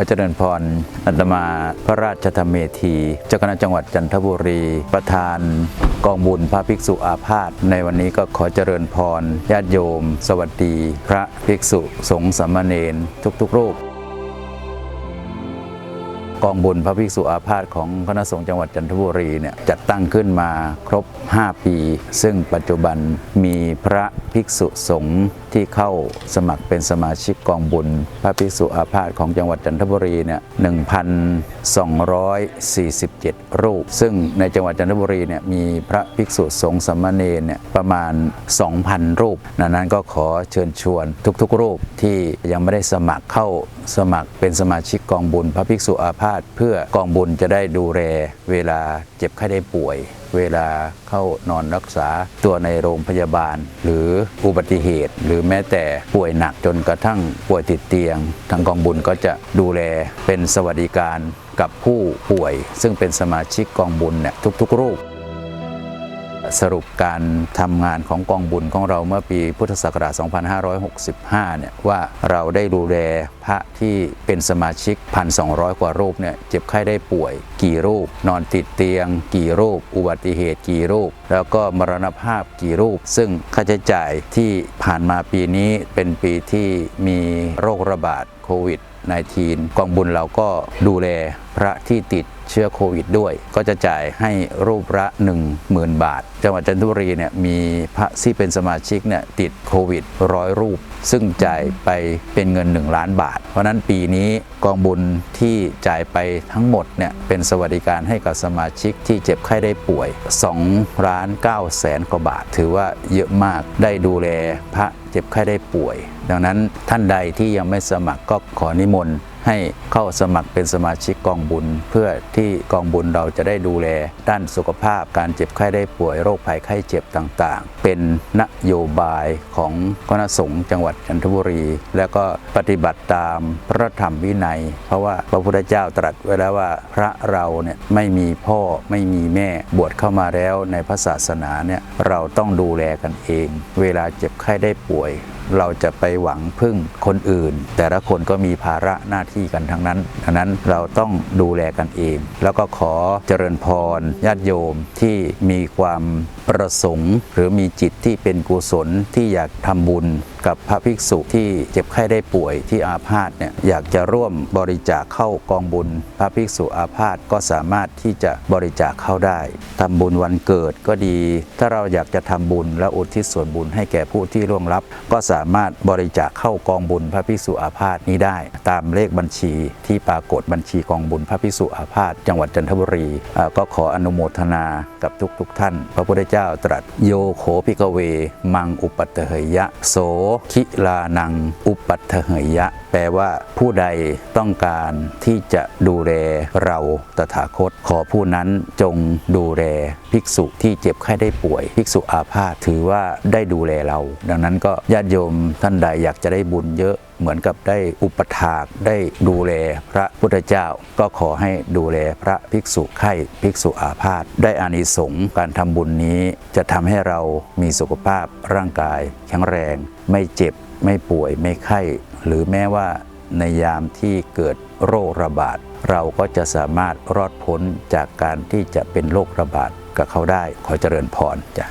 อาจารย์พรอัตมาพระราชธรรมเมธีเจ้าคณะจังหวัดจันทบุรี ประธานกองบุญพระภิกษุอาพาธในวันนี้ก็ขอเจริญพรญาติโยม สวัสดี พระภิกษุสงฆ์สามเณรทุกๆรูป กองบุญพระภิกษุอาพาธของคณะสงฆ์จังหวัดจันทบุรีเนี่ยจัดตั้งขึ้นมาครบ 5 ปี ซึ่งปัจจุบันมีพระภิกษุสงฆ์ที่เข้าสมัครเป็นสมาชิกกองบุญ พระภิกษุอาพาธของจังหวัดจันทบุรีเนี่ย1,247 รูป ซึ่งในจังหวัดจันทบุรีเนี่ยมีพระภิกษุสงฆ์สามเณรเนี่ยประมาณ 2,000 รูปดังนั้นก็ขอเชิญชวนทุกๆ รูปที่ยังไม่ได้สมัครเข้าสมัครเป็นสมาชิกกองบุญ พระภิกษุอาพาธเพื่อกองบุญจะได้ดูแลเวลาเจ็บไข้ได้ป่วย เวลาเข้านอนรักษาตัวในโรงพยาบาล หรืออุบัติเหตุ หรือแม้แต่ป่วยหนักจนกระทั่งป่วยติดเตียง ทางกองบุญก็จะดูแลเป็นสวัสดิการกับผู้ป่วย ซึ่งเป็นสมาชิกกองบุญเนี่ยทุกๆรูป สรุปการทำงานของกองบุญของเราเมื่อปีพุทธศักราช 2565 เนี่ยว่าเราได้ดูแลพระที่เป็นสมาชิก 1,200 กว่ารูปเนี่ยเจ็บไข้ได้ป่วย กี่รูป นอนติดเตียง กี่รูป อุบัติเหตุกี่รูป แล้วก็มรณภาพกี่รูป ซึ่งค่าใช้จ่ายที่ผ่านมาปีนี้เป็นปีที่มีโรคระบาดโควิด 19 กองบุญเราก็ดูแลพระที่ติด เชื้อโควิดด้วย ก็จะจ่ายให้รูปละ 10,000 บาท จังหวัดจันทบุรีเนี่ยมีพระที่เป็นสมาชิกเนี่ยติดโควิดร้อยรูป ซึ่งจ่ายไปเป็นเงิน 1 ล้านบาท เพราะนั้นปีนี้กองบุญที่จ่ายไปทั้งหมดเนี่ยเป็นสวัสดิการให้กับสมาชิกที่เจ็บไข้ได้ป่วย2ล้าน9แสนกว่าบาท ถือว่าเยอะมากได้ดูแลพระ เจ็บไข้ได้ป่วย ดังนั้นท่านใดที่ยังไม่สมัครก็ขอนิมนต์ให้เข้าสมัครเป็นสมาชิกกองบุญ เพื่อที่กองบุญเราจะได้ดูแล ด้านสุขภาพการเจ็บไข้ได้ป่วยโรคภัยไข้เจ็บต่างๆ เป็นนโยบายของคณะสงฆ์จังหวัดจันทบุรี แล้วก็ปฏิบัติตามพระธรรมวินัย เพราะว่าพระพุทธเจ้าตรัสไว้แล้วว่าพระเราเนี่ยไม่มีพ่อไม่มีแม่บวชเข้ามาแล้วในพระศาสนาเนี่ยเราต้องดูแลกันเอง เวลาเจ็บไข้ได้ป่วย boy. เราจะไปหวังพึ่งคนอื่น แต่ละคนก็มีภาระหน้าที่กันทั้งนั้นดังนั้นเราต้องดูแลกันเอง แล้วก็ขอเจริญพรญาติโยมที่มีความประสงค์ หรือมีจิตที่เป็นกุศลที่อยากทำบุญกับพระภิกษุที่เจ็บไข้ได้ป่วยที่อาพาธเนี่ยอยากจะร่วมบริจาคเข้ากองบุญ พระภิกษุอาพาธก็สามารถที่จะบริจาคเข้าได้ทำบุญวันเกิดก็ดี ถ้าเราอยากจะทำบุญและอุทิศส่วนบุญให้แก่ผู้ที่ร่วงลับก็สาามารถบริจาคเข้ากองบุญพระภิกษุอาพาธนี้ได้ ตามเลขบัญชีที่ปรากฏบัญชีกองบุญพระภิกษุอาพาธจังหวัดจันทบุรี ก็ขออนุโมทนากับทุกๆทท่าน พระพุทธเจ้าตรัสโยโขพิกเว มังอุปัตเหยะ โสคิลานังอุปัตเหยะ แปลว่าผู้ใดต้องการที่จะดูแลเราตถาคต ขอผู้นั้นจงดูแลภิกษุที่เจ็บไข้ได้ป่วย ภิกษุอาพาธถือว่าได้ดูแลเรา ดังนั้นก็ญาติโยมท่านใดอยากจะได้บุญเยอะเหมือนกับได้อุปถากได้ดูแลพระพุทธเจ้า ก็ขอให้ดูแลพระภิกษุไข้ภิกษุอาพาธได้อานิสงส์การทำบุญนี้จะทำให้เรามีสุขภาพร่างกายแข็งแรง ไม่เจ็บไม่ป่วยไม่ไข้ หรือแม้ว่าในยามที่เกิดโรคระบาด เราก็จะสามารถรอดพ้นจากการที่จะเป็นโรคระบาดกับเขาได้ขอเจริญพรจ้ะ